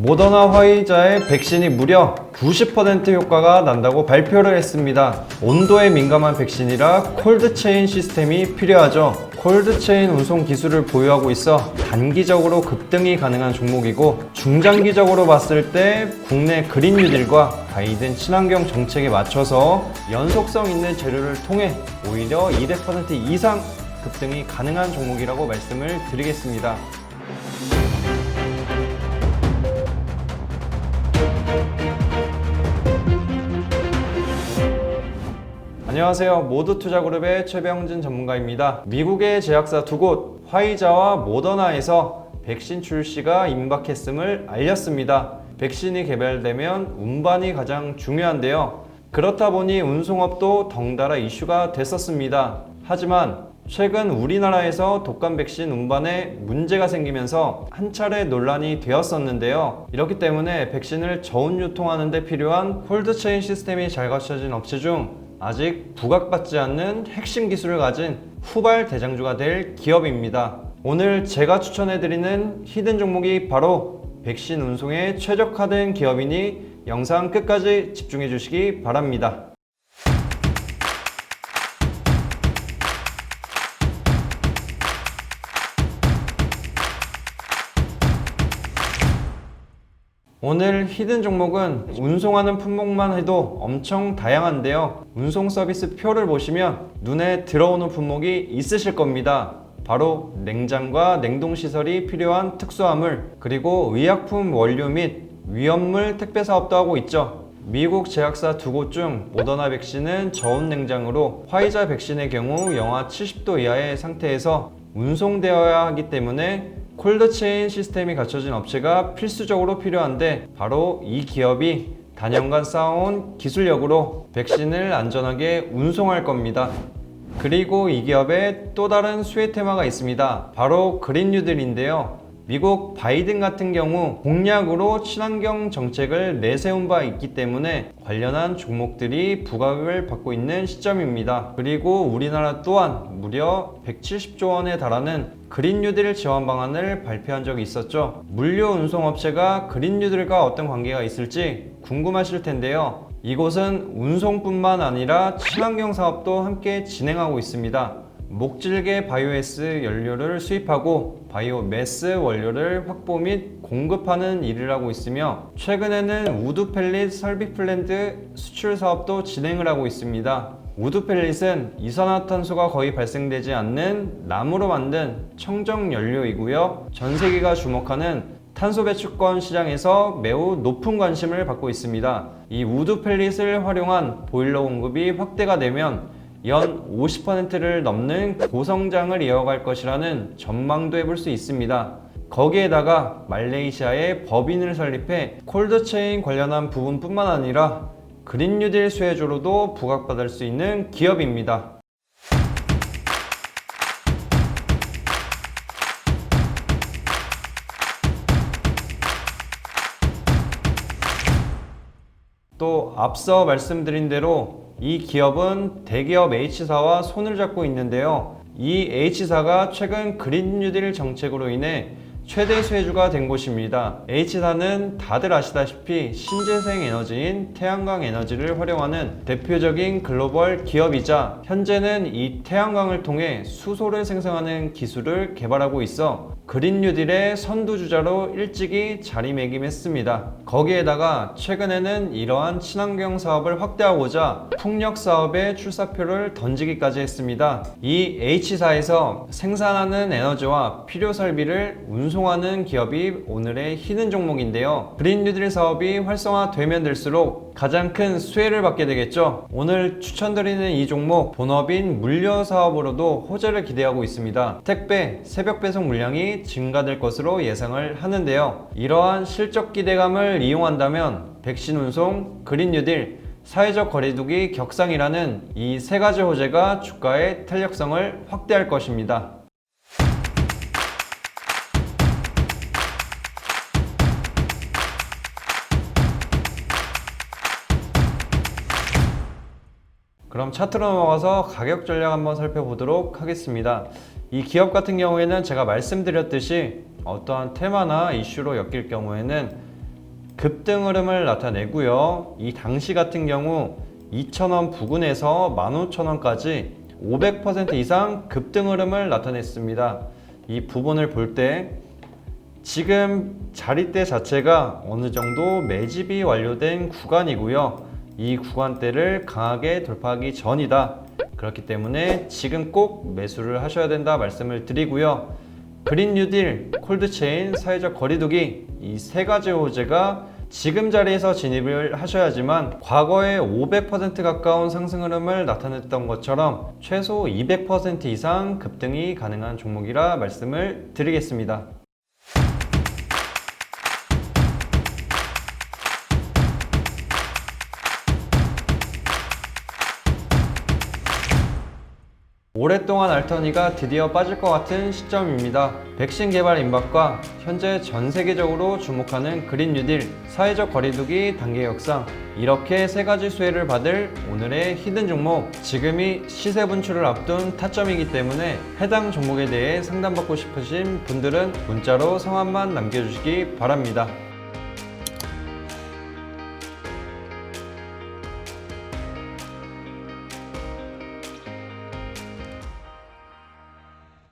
모더나 화이자의 백신이 무려 90% 효과가 난다고 발표를 했습니다. 온도에 민감한 백신이라 콜드체인 시스템이 필요하죠. 콜드체인 운송 기술을 보유하고 있어 단기적으로 급등이 가능한 종목이고 중장기적으로 봤을 때 국내 그린 뉴딜과 바이든 친환경 정책에 맞춰서 연속성 있는 재료를 통해 오히려 200% 이상 급등이 가능한 종목이라고 말씀을 드리겠습니다. 안녕하세요. 모두투자그룹의 최병진 전문가입니다. 미국의 제약사 두 곳, 화이자와 모더나에서 백신 출시가 임박했음을 알렸습니다. 백신이 개발되면 운반이 가장 중요한데요. 그렇다 보니 운송업도 덩달아 이슈가 됐었습니다. 하지만 최근 우리나라에서 독감 백신 운반에 문제가 생기면서 한 차례 논란이 되었었는데요. 이렇기 때문에 백신을 저온 유통하는 데 필요한 콜드체인 시스템이 잘 갖춰진 업체 중 아직 부각받지 않는 핵심 기술을 가진 후발 대장주가 될 기업입니다. 오늘 제가 추천해드리는 히든 종목이 바로 백신 운송에 최적화된 기업이니 영상 끝까지 집중해 주시기 바랍니다. 오늘 히든 종목은 운송하는 품목만 해도 엄청 다양한데요. 운송 서비스 표를 보시면 눈에 들어오는 품목이 있으실 겁니다. 바로 냉장과 냉동 시설이 필요한 특수화물, 그리고 의약품 원료 및 위험물 택배 사업도 하고 있죠. 미국 제약사 두 곳 중 모더나 백신은 저온 냉장으로 화이자 백신의 경우 영하 70도 이하의 상태에서 운송되어야 하기 때문에 콜드체인 시스템이 갖춰진 업체가 필수적으로 필요한데 바로 이 기업이 단연간 쌓아온 기술력으로 백신을 안전하게 운송할 겁니다. 그리고 이 기업에 또 다른 수혜 테마가 있습니다. 바로 그린 뉴딜인데요. 미국 바이든 같은 경우 공약으로 친환경 정책을 내세운 바 있기 때문에 관련한 종목들이 부각을 받고 있는 시점입니다. 그리고 우리나라 또한 무려 170조 원에 달하는 그린 뉴딜 지원 방안을 발표한 적이 있었죠. 물류 운송 업체가 그린 뉴딜과 어떤 관계가 있을지 궁금하실 텐데요. 이곳은 운송뿐만 아니라 친환경 사업도 함께 진행하고 있습니다. 목질계 바이오에스 연료를 수입하고 바이오매스 원료를 확보 및 공급하는 일을 하고 있으며 최근에는 우드 펠릿 설비 플랜트 수출 사업도 진행을 하고 있습니다. 우드 펠릿은 이산화탄소가 거의 발생되지 않는 나무로 만든 청정 연료이고요. 전 세계가 주목하는 탄소 배출권 시장에서 매우 높은 관심을 받고 있습니다. 이 우드 펠릿을 활용한 보일러 공급이 확대가 되면 연 50%를 넘는 고성장을 이어갈 것이라는 전망도 해볼 수 있습니다. 거기에다가 말레이시아에 법인을 설립해 콜드체인 관련한 부분뿐만 아니라 그린 뉴딜 수혜주로도 부각받을 수 있는 기업입니다. 또 앞서 말씀드린 대로 이 기업은 대기업 H사와 손을 잡고 있는데요. 이 H사가 최근 그린 뉴딜 정책으로 인해 최대 수혜주가 된 곳입니다. H사는 다들 아시다시피 신재생 에너지인 태양광 에너지를 활용하는 대표적인 글로벌 기업이자 현재는 이 태양광을 통해 수소를 생성하는 기술을 개발하고 있어 그린 뉴딜의 선두주자로 일찍이 자리매김했습니다. 거기에다가 최근에는 이러한 친환경 사업을 확대하고자 풍력 사업에 출사표를 던지기까지 했습니다. 이 H사에서 생산하는 에너지와 필요 설비를 운 송하는 기업이 오늘의 히든 종목인데요. 그린 뉴딜 사업이 활성화되면 될수록 가장 큰 수혜를 받게 되겠죠. 오늘 추천드리는 이 종목 본업인 물류 사업으로도 호재를 기대하고 있습니다. 택배, 새벽 배송 물량이 증가될 것으로 예상을 하는데요. 이러한 실적 기대감을 이용한다면 백신 운송, 그린 뉴딜, 사회적 거리두기 격상이라는 이 세 가지 호재가 주가의 탄력성을 확대할 것입니다. 그럼 차트로 넘어가서 가격 전략 한번 살펴보도록 하겠습니다. 이 기업 같은 경우에는 제가 말씀드렸듯이 어떠한 테마나 이슈로 엮일 경우에는 급등 흐름을 나타내고요. 이 당시 같은 경우 2,000원 부근에서 15,000원까지 500% 이상 급등 흐름을 나타냈습니다. 이 부분을 볼 때 지금 자리대 자체가 어느 정도 매집이 완료된 구간이고요. 이 구간대를 강하게 돌파하기 전이다. 그렇기 때문에 지금 꼭 매수를 하셔야 된다 말씀을 드리고요. 그린 뉴딜, 콜드체인, 사회적 거리두기 이 세 가지 호재가 지금 자리에서 진입을 하셔야지만 과거에 500% 가까운 상승 흐름을 나타냈던 것처럼 최소 200% 이상 급등이 가능한 종목이라 말씀을 드리겠습니다. 오랫동안 알터니가 드디어 빠질 것 같은 시점입니다. 백신 개발 임박과 현재 전 세계적으로 주목하는 그린 뉴딜, 사회적 거리두기 단계 역상 이렇게 세 가지 수혜를 받을 오늘의 히든 종목 지금이 시세 분출을 앞둔 타점이기 때문에 해당 종목에 대해 상담받고 싶으신 분들은 문자로 성함만 남겨주시기 바랍니다.